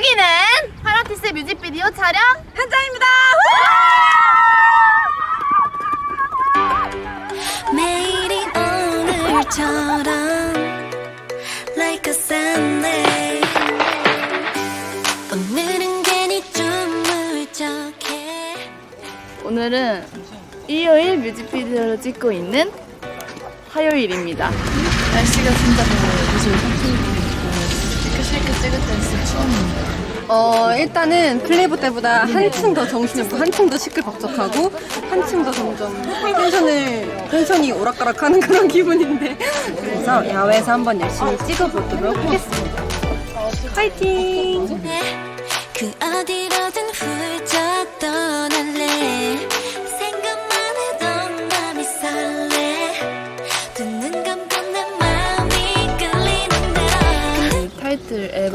여기는 파라티스 뮤직비디오 촬영 현장입니다. 매일이 오늘처럼 Like a Sunday 오늘은 괜히 좀 울적해 오늘은 일요일 뮤직비디오를 찍고 있는 화요일입니다. 날씨가 진짜 더워요. 그래서 싱크싱크 찍을 때 추웠는데. 어 일단은 플레이보 때보다 한층 더 정신없고 한층 더 시끌벅적하고 한층 더 점점 텐션을 텐션이 오락가락하는 그런 기분인데 그래서 야외에서 한번 열심히 찍어보도록 하겠습니다. 파이팅! 그 어디로든 훌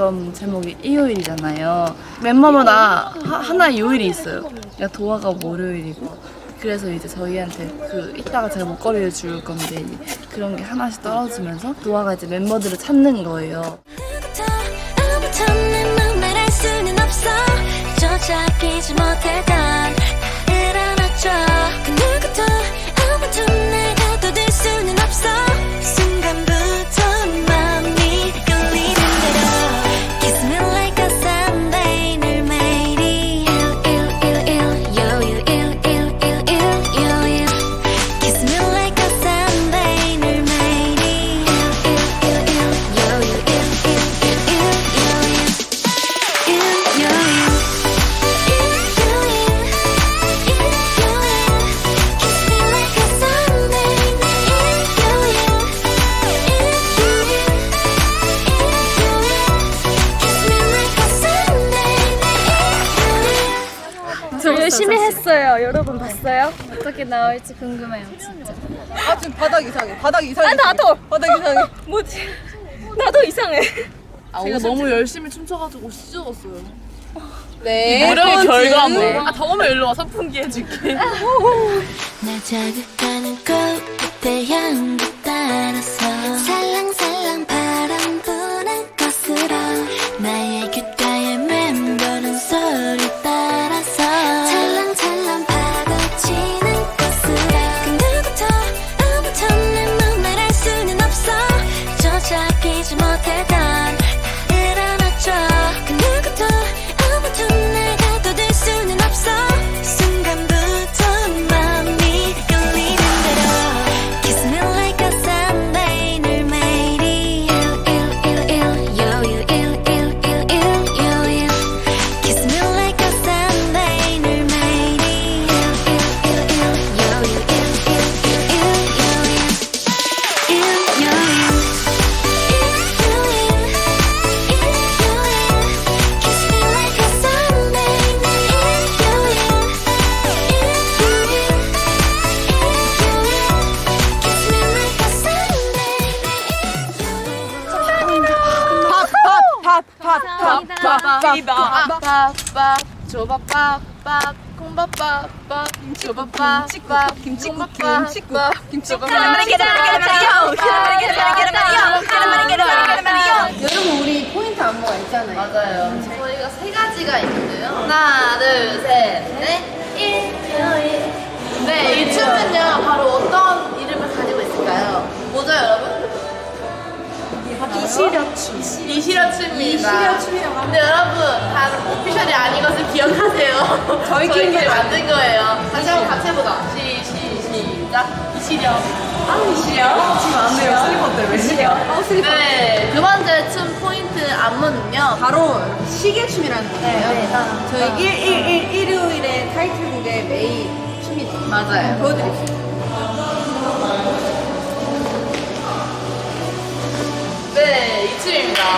앨범 제목이 일요일이잖아요. 멤버마다 하, 하나의 요일이 있어요. 그러니까 도화가 월요일이고 그래서 이제 저희한테 그 이따가 제가 목걸이를 줄 건데 그런 게 하나씩 떨어지면서 도화가 이제 멤버들을 찾는 거예요. 못했던 나를 안아줘 여러분 봤어요? 어떻게 나올지 궁금해요, 진짜. 아 지금 바닥 이상해. 바닥 이상해. 아, 나도! 바닥 이상해. 뭐지? 나도 이상해. 제가 너무 열심히 춤춰가지고 찢어졌어요. 네. 노력의. 결과물. 아, 더우면 일로 와 선풍기 해줄게. 날 자극하는 꽃빛의 향기 따라서 잡히지 못했던 빠빠빠빠빠 조밥빠빠 콩밥빠빠 조밥빠빠 김치국, 콩밥빠빠 김치국, 김치국. 여러분 우리 포인트 안무가 있잖아요. 맞아요. 저희가 세 가지가 있는데요. 하나, 둘, 셋, 넷, 일요일. 네, 이 춤은요, 바로 어떤 이름을 가지고 있을까요? 뭐죠, 여러분? 이시려춤. 이시려춤입니다. 이시려춤이라고 근데 여러분, 다 오피셜이 아닌 것을 기억하세요. 저희끼리 저희끼리 만든 거예요. 다시 한번 같이 해보자. 시, 시, 시작. 이시려. 아, 이시려? 지금 안 돼요. 슬리퍼 때문에. 시려. 어 슬리퍼. 네, 두 번째 춤 포인트 안무는요. 바로 시계춤이라는 건데요. 네, 네. 저희 1, 1, 1, 일요일에 타이틀곡의 메인 춤이죠. 맞아요. 보여드릴게요.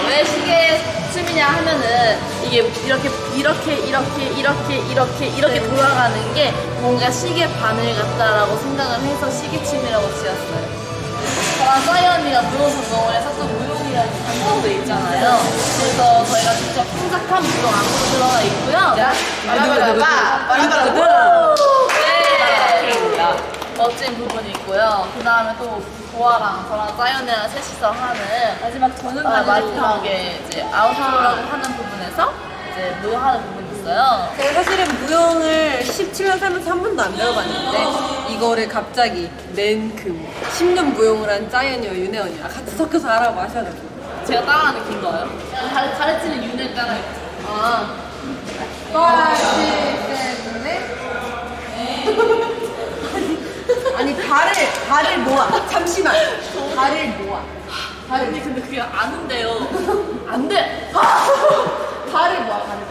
왜 시계 춤이냐 하면은 이게 이렇게 이렇게 이렇게 이렇게 이렇게 이렇게 돌아가는 게 뭔가 시계 바늘 같다라고 생각을 해서 시계 춤이라고 지었어요. 저랑 싸이 언니가 무용 전공을 해서 또 무용이라는 전공도 있잖아요. 그래서 저희가 직접 풍작한 무용 안무도 들어가 있고요. 바라바라바 바라바라바 네. 멋진 부분이 있고요. 그 다음에 또 보아랑 저랑 짜연이랑 셋이서 하는 마지막 저는 마지막에 이제 아웃로라고 하는 부분에서 노하는 부분이 있어요. 제가 사실은 무용을 17년 살면서 한 번도 안 배워봤는데 이거를 갑자기 맨그 10년 무용을 한 짜연이와 윤혜원이랑 같이 섞여서 알아보 하셔가지고 제가 따라하는 긴 거예요. 가르, 가르치는 윤을 따라해요. 아 5, 6, 7, 8 아니 발을 발을 모아 잠시만 발을 모아 언니 근데 그게 아는데요. 안 돼. 발을 모아 발을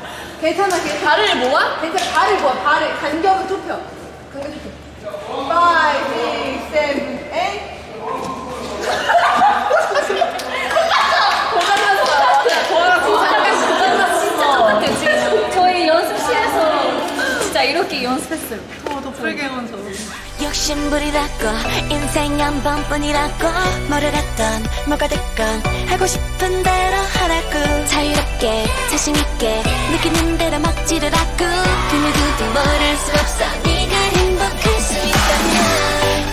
괜찮아 괜찮아 다리를 모아? 괜찮아 발을 모아 발을 간격을 좁혀 간격 좁혀 5, 6, 7, 8 고장났어요. 진짜 똑같아요. 지금 저희 연습실에서 진짜 이렇게 연습했어요. 욕심부리라고 인생 한 번뿐이라고 뭐를 했던 뭐가 됐건 하고 싶은 대로 하라고. 자유롭게 자신있게 느끼는 대로 막 지르라고. 그 누구도 모를 수 없어. 네가 행복할 수 있다면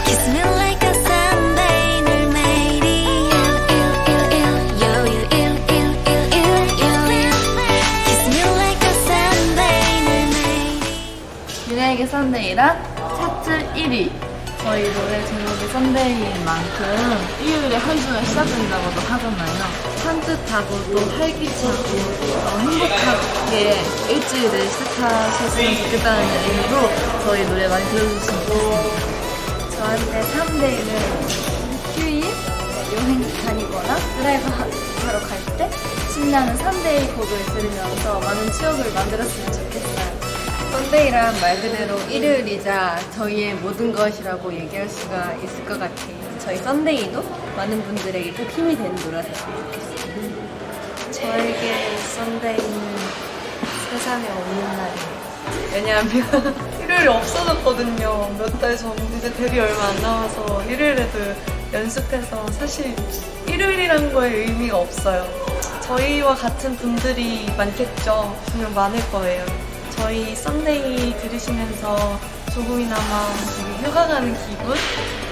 Kiss me like a Sunday 늘 매일이. Kiss me like a Sunday 늘 매일이 윤혜에게 썬데이란 1위. 저희 노래 제목이 썬데이인 만큼 일요일에 한 주가 시작된다고도 하잖아요. 산뜻하고 또 활기차고 어, 행복하게 일주일을 시작하셨으면 좋겠다는 의미로 저희 노래 많이 좋겠습니다. 저한테 3데이는 휴일, 여행 다니거나 드라이브 하- 하러 갈 때 신나는 3데이 곡을 들으면서 많은 추억을 만들었으면 좋겠어요. 썬데이란 말 그대로 일요일이자 저희의 모든 것이라고 얘기할 수가 있을 것 같아요. 저희 썬데이도 많은 분들에게 꼭 힘이 되는 노래가 됐으면 좋겠어요. 저에게 썬데이는 세상에 없는 날이에요. 왜냐하면 일요일이 없어졌거든요. 몇 달 전, 이제 데뷔 얼마 안 남아서 일요일에도 연습해서 사실 일요일이라는 거에 의미가 없어요. 저희와 같은 분들이 많겠죠. 분명 많을 거예요. 저희 썬데이 들으시면서 조금이나마 되게 휴가 가는 기분,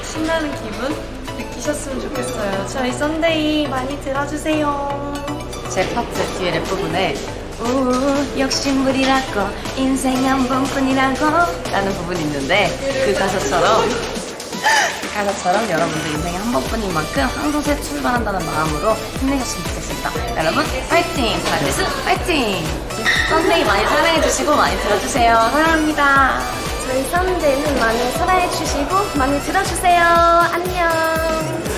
신나는 기분 느끼셨으면 좋겠어요. 저희 썬데이 많이 들어주세요. 제 파트 뒤에 랩 부분에 우 욕심부리라고 인생 한 번뿐이라고 라는 부분이 있는데 그 가사처럼 가사처럼 여러분들 인생에 한 번뿐인 만큼 항상 새 출발한다는 마음으로 힘내셨으면 좋겠습니다. 여러분 파이팅! 사랑해스 파이팅! 썬데이 많이 사랑해주시고 많이 들어주세요. 사랑합니다. 저희 썬데이는 많이 사랑해주시고 많이 들어주세요. 안녕.